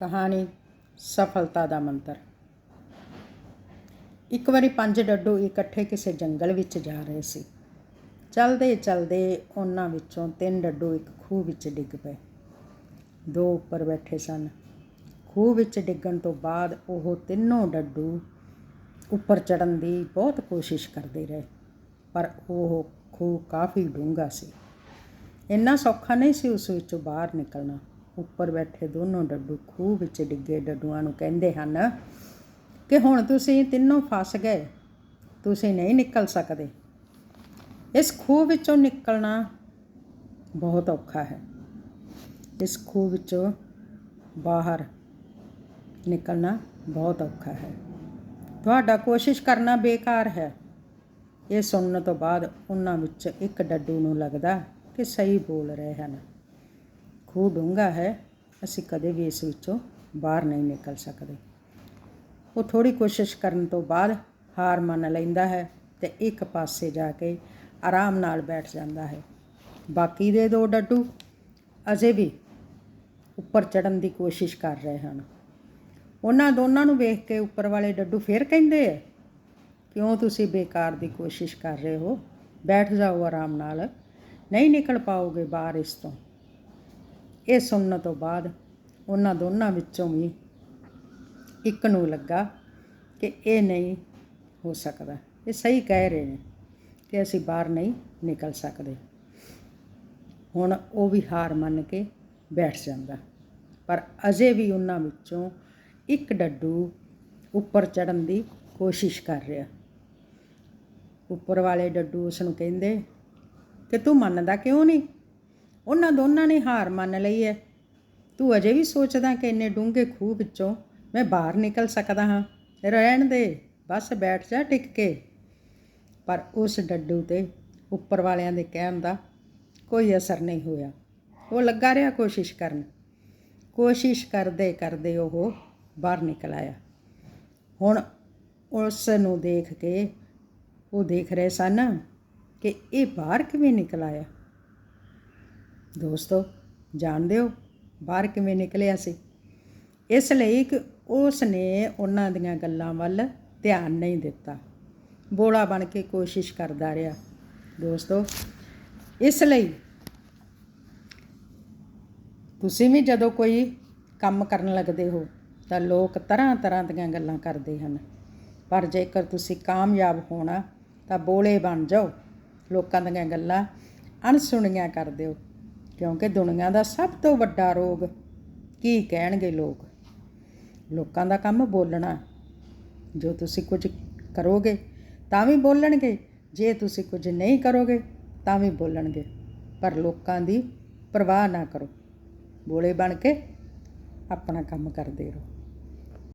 ਕਹਾਣੀ ਸਫਲਤਾ ਦਾ ਮੰਤਰ। ਇੱਕ ਵਾਰੀ ਪੰਜ ਡੱਡੂ ਇਕੱਠੇ ਕਿਸੇ ਜੰਗਲ ਵਿੱਚ ਜਾ ਰਹੇ ਸੀ। ਚਲਦੇ ਚਲਦੇ ਉਹਨਾਂ ਵਿੱਚੋਂ ਤਿੰਨ ਡੱਡੂ ਇੱਕ ਖੂਹ ਵਿੱਚ ਡਿੱਗ ਪਏ। ਦੋ ਉੱਪਰ ਬੈਠੇ ਸਨ। ਖੂਹ ਵਿੱਚ ਡਿੱਗਣ ਤੋਂ ਬਾਅਦ ਉਹ ਤਿੰਨੋਂ ਡੱਡੂ ਉੱਪਰ ਚੜਨ ਦੀ ਬਹੁਤ ਕੋਸ਼ਿਸ਼ ਕਰਦੇ ਰਹੇ, ਪਰ ਉਹ ਖੂਹ ਕਾਫੀ ਡੂੰਘਾ ਸੀ। ਇੰਨਾ ਸੌਖਾ ਨਹੀਂ ਸੀ ਉਸ ਵਿੱਚੋਂ ਬਾਹਰ ਨਿਕਲਣਾ। ਉੱਪਰ ਬੈਠੇ ਦੋਨੋਂ ਡੱਡੂ ਖੂਹ ਵਿੱਚ ਡਿੱਗੇ ਡੱਡੂਆਂ ਨੂੰ ਕਹਿੰਦੇ ਹਨ ਕਿ ਹੁਣ ਤੁਸੀਂ ਤਿੰਨੋਂ ਫਸ ਗਏ, ਤੁਸੀਂ ਨਹੀਂ ਨਿਕਲ ਸਕਦੇ। ਇਸ ਖੂਹ ਵਿੱਚੋਂ ਨਿਕਲਣਾ ਬਹੁਤ ਔਖਾ ਹੈ। ਇਸ ਖੂਹ ਵਿੱਚੋਂ ਬਾਹਰ ਨਿਕਲਣਾ ਬਹੁਤ ਔਖਾ ਹੈ। ਤੁਹਾਡਾ ਕੋਸ਼ਿਸ਼ ਕਰਨਾ ਬੇਕਾਰ ਹੈ। ਇਹ ਸੁਣਨ ਤੋਂ ਬਾਅਦ ਉਹਨਾਂ ਵਿੱਚ ਇੱਕ ਡੱਡੂ ਨੂੰ ਲੱਗਦਾ ਕਿ ਸਹੀ ਬੋਲ ਰਹੇ ਹਨ। ਖੂਹ ਡੂੰਘਾ ਹੈ, ਅਸੀਂ ਕਦੇ ਵੀ ਇਸ ਵਿੱਚੋਂ ਬਾਹਰ ਨਹੀਂ ਨਿਕਲ ਸਕਦੇ। ਉਹ ਥੋੜੀ ਕੋਸ਼ਿਸ਼ ਕਰਨ ਤੋਂ ਬਾਅਦ ਹਾਰ ਮੰਨ ਲੈਂਦਾ ਹੈ ਤੇ ਇੱਕ ਪਾਸੇ ਜਾ ਕੇ ਆਰਾਮ ਨਾਲ ਬੈਠ ਜਾਂਦਾ ਹੈ। ਬਾਕੀ ਦੇ ਦੋ ਡੱਡੂ ਅਜੇ ਵੀ ਉੱਪਰ ਚੜਨ ਦੀ ਕੋਸ਼ਿਸ਼ ਕਰ ਰਹੇ ਹਨ। ਉਹਨਾਂ ਦੋਨਾਂ ਨੂੰ ਵੇਖ ਕੇ ਉੱਪਰ ਵਾਲੇ ਡੱਡੂ ਫੇਰ ਕਹਿੰਦੇ ਆ, ਕਿਉਂ ਤੁਸੀਂ ਬੇਕਾਰ ਦੀ ਕੋਸ਼ਿਸ਼ ਕਰ ਰਹੇ ਹੋ? ਬੈਠ ਜਾਓ ਆਰਾਮ ਨਾਲ। ਨਹੀਂ ਨਿਕਲ ਪਾਓਗੇ ਬਾਹਰ ਇਸ ਤੋਂ। ਇਹ ਸੁਣਨ ਤੋਂ ਬਾਅਦ ਉਹਨਾਂ ਦੋਨਾਂ ਵਿੱਚੋਂ ਵੀ ਇੱਕ ਨੂੰ ਲੱਗਾ ਕਿ ਇਹ ਨਹੀਂ ਹੋ ਸਕਦਾ। ਇਹ ਸਹੀ ਕਹਿ ਰਹੇ ਨੇ ਕਿ ਅਸੀਂ ਬਾਹਰ ਨਹੀਂ ਨਿਕਲ ਸਕਦੇ। ਹੁਣ ਉਹ ਵੀ ਹਾਰ ਮੰਨ ਕੇ ਬੈਠ ਜਾਂਦਾ। ਪਰ ਅਜੇ ਵੀ ਉਹਨਾਂ ਵਿੱਚੋਂ ਇੱਕ ਡੱਡੂ ਉੱਪਰ ਚੜਨ ਦੀ ਕੋਸ਼ਿਸ਼ ਕਰ ਰਿਹਾ। ਉੱਪਰ ਵਾਲੇ ਡੱਡੂ ਉਸ ਨੂੰ ਕਹਿੰਦੇ ਕਿ ਤੂੰ ਮੰਨਦਾ ਕਿਉਂ ਨਹੀਂ? ਉਹਨਾਂ ਦੋਨਾਂ ਨੇ ਹਾਰ ਮੰਨ ਲਈ ਹੈ। ਤੂੰ ਅਜੇ ਵੀ ਸੋਚਦਾ ਕਿ ਇੰਨੇ ਡੂੰਘੇ ਖੂਹ ਵਿੱਚੋਂ ਮੈਂ ਬਾਹਰ ਨਿਕਲ ਸਕਦਾ ਹਾਂ। ਰਹਿਣ ਦੇ, ਬਸ ਬੈਠ ਜਾ ਟਿਕ ਕੇ। ਪਰ ਉਸ ਡੱਡੂ ਤੇ ਉੱਪਰ ਵਾਲਿਆਂ ਦੇ ਕਹਿਣ ਦਾ ਕੋਈ ਅਸਰ ਨਹੀਂ ਹੋਇਆ। ਉਹ ਲੱਗਾ ਰਿਹਾ ਕੋਸ਼ਿਸ਼ ਕਰਨ। ਕੋਸ਼ਿਸ਼ ਕਰਦੇ ਕਰਦੇ ਉਹ ਬਾਹਰ ਨਿਕਲ ਆਇਆ। ਹੁਣ ਉਸ ਨੂੰ ਦੇਖ ਕੇ ਉਹ ਦੇਖ ਰਹੇ ਸਨ ਕਿ ਇਹ ਬਾਹਰ ਕਿਵੇਂ ਨਿਕਲ ਆਇਆ। ਦੋਸਤੋ, ਜਾਣਦੇ ਹੋ ਬਾਹਰ ਕਿਵੇਂ ਨਿਕਲਿਆ ਸੀ? ਇਸ ਲਈ ਕਿ ਉਸ ਨੇ ਉਹਨਾਂ ਦੀਆਂ ਗੱਲਾਂ ਵੱਲ ਧਿਆਨ ਨਹੀਂ ਦਿੱਤਾ। ਬੋਲਾ ਬਣ ਕੇ ਕੋਸ਼ਿਸ਼ ਕਰਦਾ ਰਿਹਾ। ਦੋਸਤੋ, ਇਸ ਲਈ ਤੁਸੀਂ ਵੀ ਜਦੋਂ ਕੋਈ ਕੰਮ ਕਰਨ ਲੱਗਦੇ ਹੋ, ਤਾਂ ਲੋਕ ਤਰ੍ਹਾਂ ਤਰ੍ਹਾਂ ਦੀਆਂ ਗੱਲਾਂ ਕਰਦੇ ਹਨ। ਪਰ ਜੇਕਰ ਤੁਸੀਂ ਕਾਮਯਾਬ ਹੋਣਾ, ਤਾਂ ਬੋਲੇ ਬਣ ਜਾਓ। ਲੋਕਾਂ ਦੀਆਂ ਗੱਲਾਂ ਅਣਸੁਣੀਆਂ ਕਰ ਦਿਓ। ਕਿਉਂਕਿ ਦੁਨੀਆ ਦਾ ਸਭ ਤੋਂ ਵੱਡਾ ਰੋਗ ਕੀ ਕਹਿਣਗੇ ਲੋਕ? ਲੋਕਾਂ ਦਾ ਕੰਮ ਬੋਲਣਾ। ਜੋ ਤੁਸੀਂ ਕੁਝ ਕਰੋਗੇ ਤਾਂ ਵੀ ਬੋਲਣਗੇ, ਜੇ ਤੁਸੀਂ ਕੁਝ ਨਹੀਂ ਕਰੋਗੇ ਤਾਂ ਵੀ ਬੋਲਣਗੇ। ਪਰ ਲੋਕਾਂ ਦੀ ਪਰਵਾਹ ਨਾ ਕਰੋ। ਬੋਲੇ ਬਣ ਕੇ ਆਪਣਾ ਕੰਮ ਕਰਦੇ ਰਹੋ।